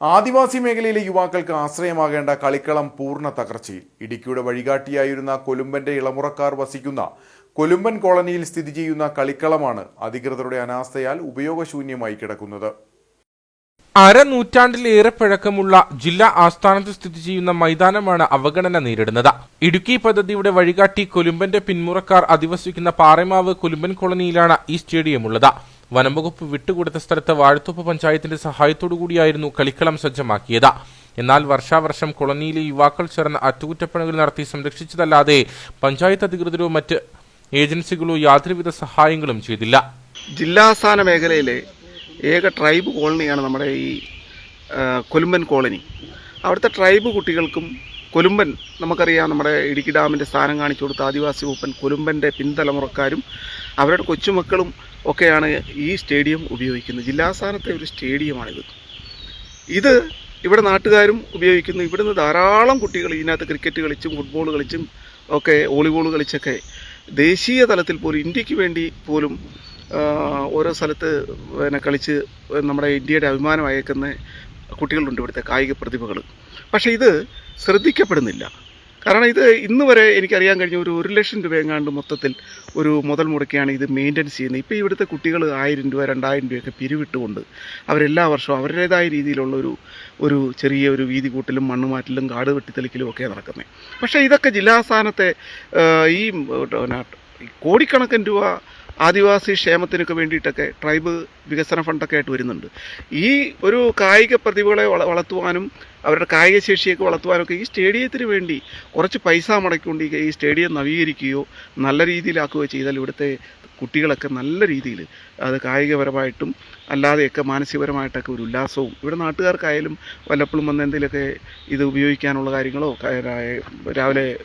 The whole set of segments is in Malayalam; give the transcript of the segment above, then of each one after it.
ആദിവാസി മേഖലയിലെ യുവാക്കൾക്ക് ആശ്രയമാകേണ്ട കളിക്കളം പൂർണ തകർച്ചയിൽ. ഇടുക്കിയുടെ വഴികാട്ടിയായിരുന്ന കൊലുമ്പന്റെ ഇളമുറക്കാർ വസിക്കുന്ന കൊലുമ്പൻ കോളനിയിൽ സ്ഥിതി ചെയ്യുന്ന കളിക്കളമാണ് അധികൃതരുടെ അനാസ്ഥയാൽ ഉപയോഗശൂന്യമായി കിടക്കുന്നത്. അരനൂറ്റാണ്ടിലേറെ പഴക്കമുള്ള ജില്ലാ ആസ്ഥാനത്ത് സ്ഥിതി ചെയ്യുന്ന മൈതാനമാണ് അവഗണന നേരിടുന്നത്. ഇടുക്കി പദ്ധതിയുടെ വഴികാട്ടി കൊലുമ്പന്റെ പിന്മുറക്കാർ അധിവസിക്കുന്ന പാറമാവ് കൊലുമ്പൻ കോളനിയിലാണ് ഈ സ്റ്റേഡിയം ഉള്ളത് വനംവകുപ്പ് വിട്ടുകൊടുത്ത സ്ഥലത്ത് വാഴത്തോപ്പ് പഞ്ചായത്തിന്റെ സഹായത്തോടുകൂടിയായിരുന്നു കളിക്കളം സജ്ജമാക്കിയത്. എന്നാൽ വർഷാവർഷം കൊളനിയിലെ യുവാക്കൾ ചേർന്ന് അറ്റകുറ്റപ്പണികൾ നടത്തി സംരക്ഷിച്ചതല്ലാതെ പഞ്ചായത്ത് അധികൃതരോ മറ്റ് ഏജൻസികളോ യാതൊരുവിധ സഹായങ്ങളും ചെയ്തില്ല. ജില്ലാസ്ഥാന മേഖലയിലെ ഏക ട്രൈബ് കോളനിയാണ് നമ്മുടെ ഈ കൊലുമ്പൻ കോളനി. അവിടുത്തെ ട്രൈബ് കുട്ടികൾക്കും കൊലുമ്പൻ നമുക്കറിയാം നമ്മുടെ ഇടുക്കി ഡാമിന്റെ സ്ഥാനം കാണിച്ചു കൊടുത്ത ആദിവാസി വകുപ്പൻ കൊലുമ്പന്റെ പിൻതലമുറക്കാരും അവരുടെ കൊച്ചുമക്കളും ഒക്കെയാണ് ഈ സ്റ്റേഡിയം ഉപയോഗിക്കുന്നത്. ജില്ലാസ്ഥാനത്തെ ഒരു സ്റ്റേഡിയമാണിത്. ഇത് ഇവിടെ നാട്ടുകാരും ഉപയോഗിക്കുന്നു. ഇവിടുന്ന് ധാരാളം കുട്ടികൾ ഇതിനകത്ത് ക്രിക്കറ്റ് കളിച്ചും ഫുട്ബോൾ കളിച്ചും ഒക്കെ വോളിബോൾ കളിച്ചൊക്കെ ദേശീയ തലത്തിൽ പോലും ഇന്ത്യയ്ക്ക് വേണ്ടി പോലും ഓരോ സ്ഥലത്ത് പിന്നെ കളിച്ച് നമ്മുടെ ഇന്ത്യയുടെ അഭിമാനം അയക്കുന്ന കുട്ടികളുണ്ട് ഇവിടുത്തെ കായിക പ്രതിഭകൾ പക്ഷേ ഇത് ശ്രദ്ധിക്കപ്പെടുന്നില്ല. കാരണം ഇത് ഇന്ന് വരെ എനിക്കറിയാൻ കഴിഞ്ഞ ഒരു ഒരു ലക്ഷം രൂപ എങ്ങാണ്ട് മൊത്തത്തിൽ ഒരു മുതൽ മുടക്കിയാണ് ഇത് മെയിന്റെനൻസ് ചെയ്യുന്നത്. ഇപ്പോൾ ഇവിടുത്തെ കുട്ടികൾ ആയിരം രൂപ രണ്ടായിരം രൂപയൊക്കെ പിരിവിട്ടുകൊണ്ട് അവരെല്ലാ വർഷവും അവരുടേതായ രീതിയിലുള്ള ഒരു ഒരു ചെറിയ ഒരു വീതി കൂട്ടിലും മണ്ണ് മാറ്റിലും കാട് വെട്ടിത്തെളിക്കലും ഒക്കെ നടക്കുന്നത് പക്ഷേ ഇതൊക്കെ ജില്ലാസ്ഥാനത്തെ ഈ കോടിക്കണക്കിന് രൂപ ആദിവാസി ക്ഷേമത്തിനൊക്കെ വേണ്ടിയിട്ടൊക്കെ ട്രൈബ് വികസന ഫണ്ടൊക്കെ ആയിട്ട് വരുന്നുണ്ട്. ഈ ഒരു കായിക പ്രതിഭകളെ വള വളർത്തുവാനും അവരുടെ കായിക ശേഷിയൊക്കെ വളർത്തുവാനൊക്കെ ഈ സ്റ്റേഡിയത്തിന് വേണ്ടി കുറച്ച് പൈസ മുടക്കിക്കൊണ്ട് ഈ- സ്റ്റേഡിയം നവീകരിക്കുകയോ നല്ല രീതിയിലാക്കുകയോ ചെയ്താൽ ഇവിടുത്തെ കുട്ടികളൊക്കെ നല്ല രീതിയിൽ അത് കായികപരമായിട്ടും അല്ലാതെയൊക്കെ മാനസികപരമായിട്ടൊക്കെ ഒരു ഉല്ലാസവും ഇവിടെ നാട്ടുകാർക്കായാലും വല്ലപ്പോഴും വന്ന് എന്തെങ്കിലുമൊക്കെ ഇത് ഉപയോഗിക്കാനുള്ള കാര്യങ്ങളോ രാവിലെ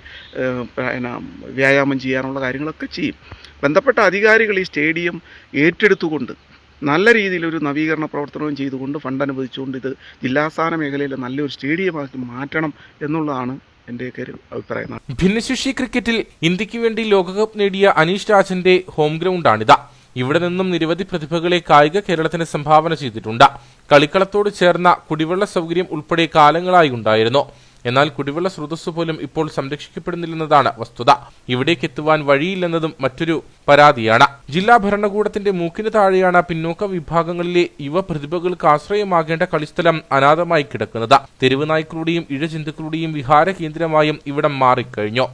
വ്യായാമം ചെയ്യാനുള്ള കാര്യങ്ങളൊക്കെ ചെയ്യും. ബന്ധപ്പെട്ട അധികാരികൾ ഈ സ്റ്റേഡിയം ഏറ്റെടുത്തുകൊണ്ട് നല്ല രീതിയിലൊരു നവീകരണ പ്രവർത്തനവും ചെയ്തുകൊണ്ട് ഫണ്ട് അനുവദിച്ചുകൊണ്ട് ഇത് ജില്ലാസ്ഥാന മേഖലയിലെ നല്ലൊരു സ്റ്റേഡിയമാക്കി മാറ്റണം എന്നുള്ളതാണ് എന്റെയൊക്കെ ഒരു അഭിപ്രായം. ഭിന്നശേഷി ക്രിക്കറ്റിൽ ഇന്ത്യയ്ക്ക് വേണ്ടി ലോകകപ്പ് നേടിയ അനീഷ് രാജന്റെ ഹോം ഗ്രൗണ്ടാണിത്. ഇവിടെ നിന്നും നിരവധി പ്രതിഭകളെ കായിക കേരളത്തിന് സംഭാവന ചെയ്തിട്ടുണ്ട്. കളിക്കളത്തോട് ചേർന്ന കുടിവെള്ള സൗകര്യം ഉൾപ്പെടെ കാലങ്ങളായി ഉണ്ടായിരുന്നു. എന്നാൽ കുടിവെള്ള സ്രോതസ് പോലും ഇപ്പോൾ സംരക്ഷിക്കപ്പെടുന്നില്ലെന്നതാണ് വസ്തുത. ഇവിടേക്ക് എത്തുവാൻ വഴിയില്ലെന്നതും മറ്റൊരു പരാതിയാണ്. ജില്ലാ ഭരണകൂടത്തിന്റെ മൂക്കിന് താഴെയാണ് പിന്നോക്ക വിഭാഗങ്ങളിലെ യുവ പ്രതിഭകൾക്ക് ആശ്രയമാകേണ്ട കളിസ്ഥലം അനാഥമായി കിടക്കുന്നത്. തെരുവ് നായ്ക്കളുടെയും ഇഴജന്തുക്കളുടെയും വിഹാര കേന്ദ്രമായും ഇവിടം മാറിക്കഴിഞ്ഞു.